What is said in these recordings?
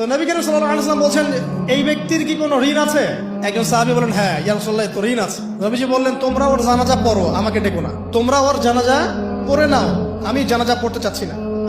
তো নবী করিম সাল্লাম বলছেন, এই ব্যক্তির কি কোনো ঋণ আছে? একজন সাহাবী বলেন হ্যাঁ ইয়ারসল্লাহ তো ঋণ আছে। নবীজি বললেন, তোমরা ওর জানাজা পড়ো, আমাকে ডেকো না। তোমরা ওর জানাজা পড়ে নাও। আমি জানাজা পড়তে চাচ্ছি না।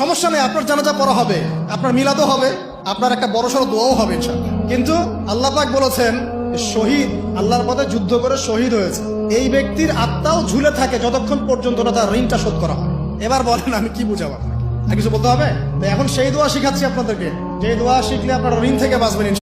সমস্যা নেই, আপনার জানাজা পড়া হবে, আপনার মিলাদও হবে, আপনার একটা বড় সড়ো দোয়াও হবে কিন্তু আল্লাহ পাক বলেছেন শহীদ, আল্লাহর পথে যুদ্ধ করে শহীদ হয়েছে। এই ব্যক্তির আত্মাও ঝুলে থাকে যতক্ষণ পর্যন্ত না তার ঋণটা শোধ করা হয়। এবার বলেন, আমি কি বুঝাবো আপনাকে? আর কিছু বলতে হবে? তো এখন সেই দোয়া শিখাচ্ছি আপনাদেরকে। যে দোয়া শিখলে আপনারা ঋণ থেকে বাঁচবেন।